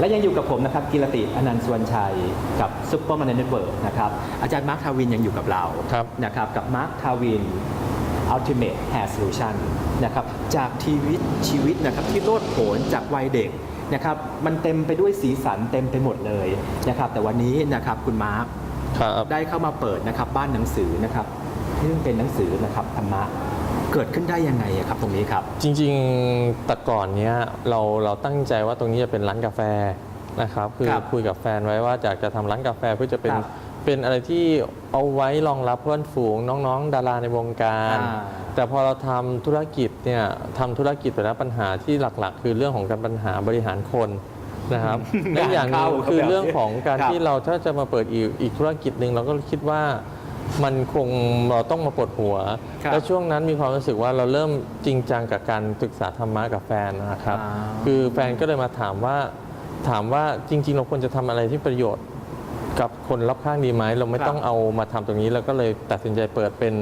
และยังอยู่กับผมนะครับกิรติอนันต์สวนชัยกับซุปเปอร์มันเน็ตเวิร์กนะครับอาจารย์มาร์คทาวินยังอยู่กับเราครับนะครับกับมาร์คทาวิน Ultimate Hair Solution นะครับจากชีวิตชีวิตนะครับที่โลดโผนจากวัยเด็กนะครับมันเต็มไปด้วยสีสันเต็มไปหมดเลยนะครับแต่วันนี้นะครับคุณมาร์คครับได้เข้ามาเปิดนะครับบ้านหนังสือนะครับซึ่งเป็นหนังสือนะครับธรรมะ เกิดขึ้นได้ยังไงอะครับตรงนี้ครับ จริงๆแต่ก่อนเนี้ยเราเราตั้งใจว่าตรงนี้จะเป็นร้านกาแฟนะครับคือครับคุยกับแฟนไว้ว่าอยากจะทำร้านกาแฟเพื่อจะเป็นครับเป็นอะไรที่เอาไว้รองรับเพื่อนฝูงน้องๆ ดาราในวงการ อ่าแต่พอเราทำธุรกิจเนี่ยทำธุรกิจไปแล้วปัญหาที่หลักๆ คือเรื่องของการปัญหาบริหารคนนะครับ และอย่างหนึงเข้าคือแบบเรื่องของการครับ ที่ เราถ้าจะมาเปิดอีกอีกธุรกิจหนึ่งเราก็คิดว่า มันคงเราต้องมาปวดหัว ครับและช่วงนั้นมีความรู้สึกว่าเราเริ่มจริงจังกับการศึกษาธรรมะกับแฟนนะครับ อ่า คือแฟนก็เลยมาถามว่าถามว่าจริง ๆ เราควรจะทำอะไรที่ประโยชน์ กับคนรอบข้างดีไหมเราไม่ครับต้องเอามาทำตรงนี้เราก็เลยตัดสินใจเปิดเป็น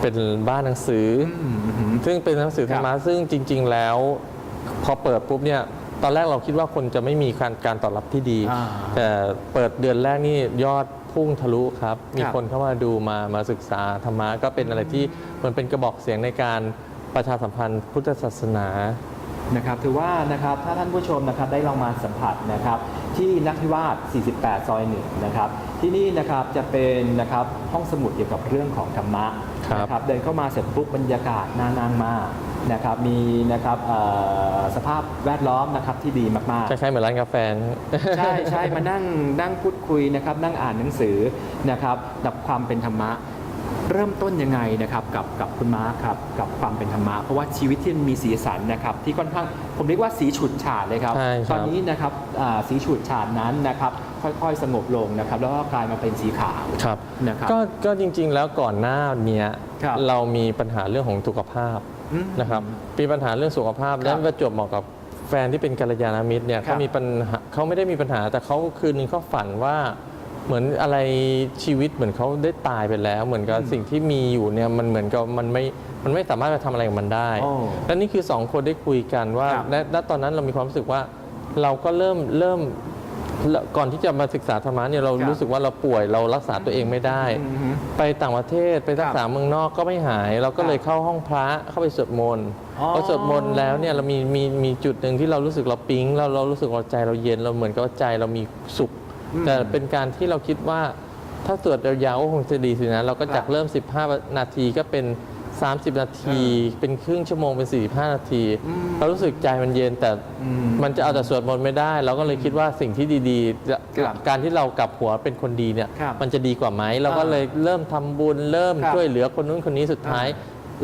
เป็นบ้านหนังสือออืมอืมซึ่งเป็นหนังสือธรรมะซึ่งจริง ๆ แล้ว พอเปิดปุ๊บเนี่ยตอนแรกเราคิดว่าคนจะไม่มีการการตอบรับที่ดี อ่า แต่เปิดเดือนแรกนี่ยอด พุ่งทะลุครับ มีครับคนเข้ามาดูมามาศึกษาธรรมะก็เป็นอะไรที่มันเป็นกระบอกเสียงในการประชาสัมพันธ์พุทธศาสนานะครับถือว่านะครับถ้าท่านผู้ชมนะครับได้ลองมาสัมผัสนะครับที่นักพิวาส 48 ซอยหนึ่งนะครับที่นี่นะครับจะเป็นนะครับห้องสมุดเกี่ยวกับเรื่องของธรรมะครับนะครับเดินเข้ามาเสร็จปุ๊บบรรยากาศน่านั่งมาก นะครับมีนะครับเอ่อสภาพแวดล้อมนะครับที่ดีมากคล้ายๆเหมือนร้านกาแฟนะๆใช่ใช่มานั่งนั่งพูดคุยนะครับนั่งอ่านหนังสือนะครับกับความเป็นธรรมะเริ่มต้นยังไงนะครับกับกับคุณม้าครับกับความเป็นธรรมะเพราะว่าชีวิตที่มันมีสีสันนะครับที่ค่อนข้างผมเรียกว่าสีฉูดฉาดเลยครับใช่ครับ ตอนนี้นะครับอ่าสีฉูดฉาดนั้นนะครับค่อยๆ สงบลงนะครับแล้วก็กลายมาเป็นสีขาวครับนะครับก็ก็จริงๆแล้วก่อนหน้าเนี้ยครับเรามีปัญหาเรื่องของสุขภาพ อืม นะครับมีปัญหาเรื่องสุขภาพครับและประจวบเหมาะกับแฟนที่เป็นกัลยาณมิตรเนี่ยครับ เขามีปัญหาเขาไม่ได้มีปัญหา แต่เขาคืนนึงเขาฝันว่าเหมือนอะไรชีวิตเหมือนเขาได้ตายไปแล้ว เหมือนกับสิ่งที่มีอยู่เนี่ยมันเหมือนกับมันไม่มันไม่สามารถจะทำอะไรกับมันได้โอ้และนี่คือสองคนได้คุยกันว่าครับ และและตอนนั้นเรามีความรู้สึกว่า เราก็เริ่มเริ่ม ก่อนที่จะมาศึกษาธรรมะเนี่ยเราครับรู้สึกว่าเราป่วยเรารักษาตัวเองไม่ได้ อือฮึไปต่างประเทศไปรักษาเมืองนอกก็ไม่หาย เราก็เลยเข้าห้องพระเข้าไปสวดมนต์อ๋อ พอสวดมนต์แล้วเนี่ยเรามีมีมีจุดหนึ่งที่เรารู้สึกเราปิ๊งเราเรารู้สึกว่าใจเราเย็นเราเหมือนกับว่าใจเรามีสุขอืมแต่เป็นการที่เราคิดว่าถ้าสวดยาวๆก็คงจะดีสินะ เราก็ครับจากเริ่ม 15 นาทีก็เป็น 30 นาที เป็นครึ่งชั่วโมงเป็น 45 นาทีอืมเรารู้สึกใจมันเย็นแต่อืมมันจะเอาแต่สวดมนต์ไม่ได้ เราก็เลยคิดว่าสิ่งที่ดีๆจะครับการที่เรากลับหัวเป็นคนดีเนี่ยครับมันจะดีกว่าไหมเราก็เลยเริ่มทำบุญเริ่มครับช่วยเหลือคนนู้นคนนี้สุดท้าย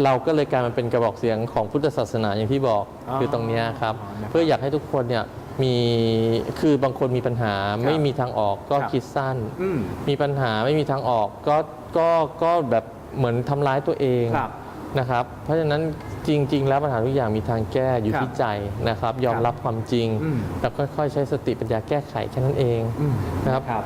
เราก็เลยกลายมาเป็นกระบอกเสียงของพุทธศาสนาอย่างที่บอกอ๋อคือตรงเนี้ยครับอ๋อนะครับเพื่ออยากให้ทุกคนเนี่ยมีคือบางคนมีปัญหาไม่มีทางออกก็ครับ คิดสั้น อืม มีปัญหาไม่มีทางออกก็ก็ก็แบบเหมือนทำร้ายตัวเอง ครับ นะครับ เพราะฉะนั้นจริง ๆ แล้วปัญหาทุกอย่างมีทางแก้อยู่ครับที่ใจนะครับ ยอมครับรับความจริงอืมแล้วค่อยๆ ใช้สติปัญญาแก้ไขแค่นั้นเองอืมนะครับครับ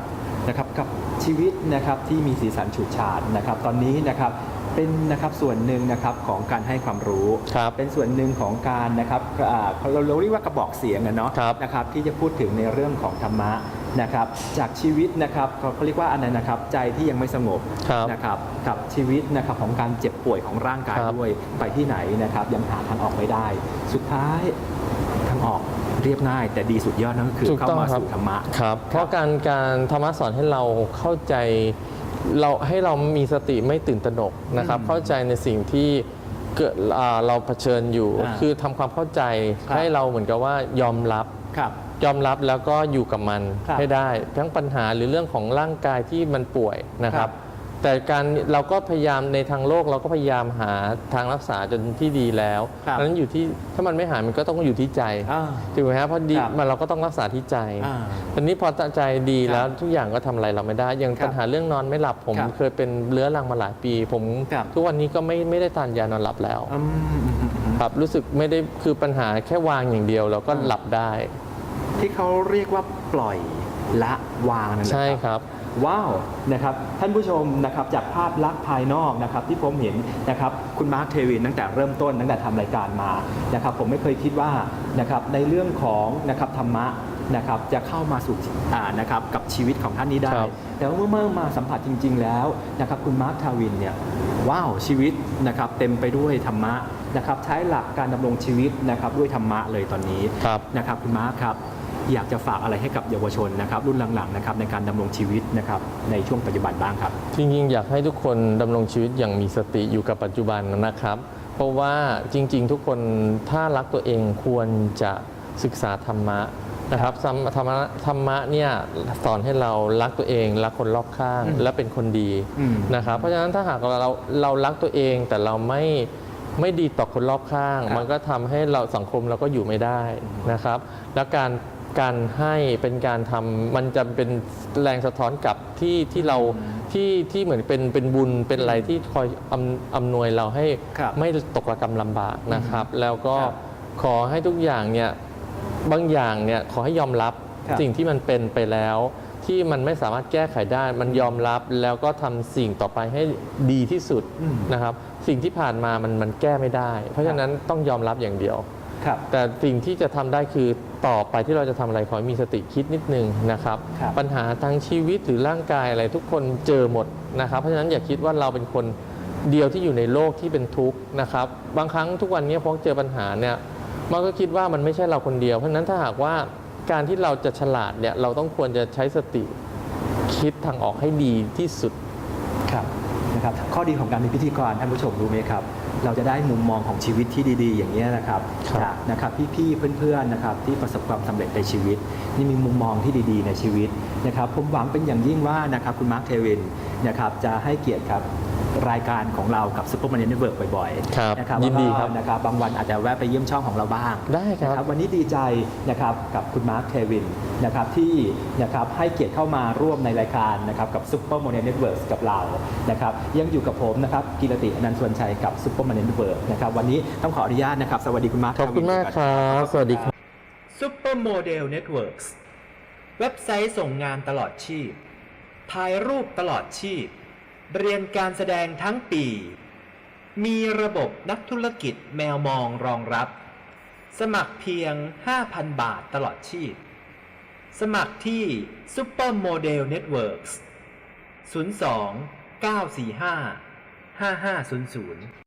นะครับกับชีวิตนะครับที่มีสีสันฉูดฉาดนะครับ ตอนนี้นะครับเป็นนะครับส่วนหนึ่งนะครับของการให้ความรู้ครับเป็นส่วนหนึ่งของการนะครับอ่าเราเราเรียกว่ากระบอกเสียงอะเนาะครับนะครับที่จะพูดถึงในเรื่องของธรรมะ นะครับจากชีวิตนะครับเขาเขาเรียกว่าอันนั้นนะครับใจที่ยังไม่สงบครับนะครับกับชีวิตนะครับของการเจ็บป่วยของร่างกายครับ ด้วยไปที่ไหนนะครับยังหาทางออกไม่ได้ สุดท้ายทางออกเรียบง่าย แต่ดีสุดยอดนั่นก็คือถูกเข้าต้องมาครับสู่ธรรมะ ครับ เพราะการการธรรมะสอนให้เราเข้าใจเราให้เรามีสติไม่ตื่นตระหนกนะครับ อืมเข้าใจในสิ่งที่เกิดอ่าเราเผชิญอยู่ อ่าคือทำความเข้าใจครับ ให้เราเหมือนกับว่ายอมรับ ครับ ยอมรับแล้วก็อยู่กับมันครับให้ได้ ทั้งปัญหาหรือเรื่องของร่างกายที่มันป่วยนะคครัรับ บ แต่การเราก็พยายามในทางโลกเราก็พยายามหาทางรักษาจนที่ดีแล้วครับดังนั้นอยู่ที่ถ้ามันไม่หายมันก็ต้องอยู่ที่ใจอ่าถูกไหมฮะเพราะดีครับมันเราก็ต้องรักษาที่ใจอ่าทีนี้พอใจดีครับแล้วทุกอย่างก็ทำอะไรเราไม่ได้อย่างครับปัญหาเรื่องนอนไม่หลับผมครับเคยเป็นเรื้อรังมาหลายปี ผมครับ ทุกวันนี้ก็ไม่ไม่ได้ทานยานอนหลับแล้ว อืมอืมอืมอืมครับรู้สึกไม่ได้คือปัญหาแค่วางอย่างเดียวเราก็อ่าหลับได้ ที่เขาเรียกว่าปล่อยละวางนั่นแหละ ใช่ครับ ว้าวนะครับท่านผู้ชมนะครับจากภาพลักษณ์ภายนอกนะครับที่ผมเห็นนะครับคุณมาร์คเทวินตั้งแต่เริ่มต้นตั้งแต่ทำรายการมานะครับผมไม่เคยคิดว่านะครับในเรื่องของนะครับธรรมะนะครับจะเข้ามาสู่อ่านะครับกับชีวิตของท่านนี้ได้ ครับแต่ว่าเมื่อเมื่อมาสัมผัสจริง ๆ แล้วนะครับคุณมาร์คทาวินเนี่ยว้าวชีวิตนะครับเต็มไปด้วยธรรมะนะครับใช้หลักการดำรงชีวิตนะครับด้วยธรรมะเลยตอนนี้ครับ นะครับคุณมาร์คครับ อยากจะฝากอะไรให้กับเยาวชนนะครับรุ่นหลังๆนะครับในการดำรงชีวิตนะครับในช่วงปัจจุบันบ้างครับ จริงๆ อยากให้ทุกคนดำรงชีวิตอย่างมีสติอยู่กับปัจจุบันนะครับ เพราะว่าจริง ๆ ทุกคนถ้ารักตัวเองควรจะศึกษาธรรมะนะครับธรรมธรรมะธรรมะเนี่ยสอนให้เรารักตัวเอง รักคนรอบข้างอืมและเป็นคนดีอืมนะครับเพราะฉะนั้นถ้าหากเราเรารักตัวเองแต่เราไม่ไม่ดีต่อคนรอบข้างครับมันก็ทำให้เราสังคมเราก็อยู่ไม่ได้นะครับ แล้วการ การให้เป็นการทำมันจะเป็นแรงสะท้อนกลับที่ที่เราที่ที่เหมือนเป็นเป็นบุญเป็นอะไรที่คอยอำอำนวยเราให้ครับไม่ตกระกรรมลำบากนะครับ แล้วก็ครับขอให้ทุกอย่างเนี่ยบางอย่างเนี่ยขอให้ยอมรับครับสิ่งที่มันเป็นไปแล้ว ที่มันไม่สามารถแก้ไขได้ มันยอมรับแล้วก็ทำสิ่งต่อไปให้ดีที่สุดอืม นะครับ สิ่งที่ผ่านมามันมันแก้ไม่ได้ เพราะฉะนั้นต้องยอมรับอย่างเดียว ครับแต่สิ่งที่จะทำได้คือต่อไปที่เราจะทำอะไรขอให้มีสติคิดนิดนึงนะครับครับปัญหาทางชีวิตหรือร่างกายอะไรทุกคนเจอหมดนะครับ เพราะฉะนั้นอย่าคิดว่าเราเป็นคนเดียวที่อยู่ในโลกที่เป็นทุกข์นะครับ บางครั้งทุกวันนี้พอเจอปัญหาเนี่ยมันก็คิดว่ามันไม่ใช่เราคนเดียว เพราะฉะนั้นถ้าหากว่าการที่เราจะฉลาดเนี่ยเราต้องควรจะใช้สติคิดทางออกให้ดีที่สุดครับ นะครับข้อดีของการเป็นพิธีกรท่านผู้ชมรู้ไหมครับ เราจะได้มุมมองของชีวิตที่ดี ๆ อย่างนี้ยนะครับครับจากนะครับพี่ๆเพื่อนๆนะครับที่ประสบความสำเร็จในชีวิต นี่มีมุมมองที่ดีๆ ในชีวิตนะครับผมหวังเป็นอย่างยิ่งว่านะครับคุณมาร์คเทวินนะครับจะให้เกียรติครับ รายการของเรากับซุปเปอร์มันเน็ตเวิร์กบ่อยครับๆนะครับยินดีแล้วก็ครับนะครับบางวันอาจจะแวะไปเยี่ยมช่องของเราบ้าง ได้ครับนะวันนี้ดีใจนะครับกับคุณมาร์คเทวินนะครับที่นะครับให้เกียรติเข้ามาร่วมในรายการนะครับกับซุปเปอร์โมเดลเน็ตเวิร์กกับเรานะครับยังอยู่กับผมนะครับกิรติอนันต์สวนชัยกับซุปเปอร์โมเดลเน็ตเวิร์กนะครับวันนี้ต้องขออนุญาตนะครับ สวัสดีคุณมาร์คขอบคุณมากครับ สวัสดีครับ ซุปเปอร์โมเดลเน็ตเวิร์กเว็บไซต์ส่งงานตลอดชีพถ่ายรูปตลอดชีพ เรียนการแสดงทั้งปี มีระบบนักธุรกิจแมวมองรองรับ สมัครเพียง 5,000 บาทตลอดชีพ สมัครที่ Super Model Networks 02 945 5500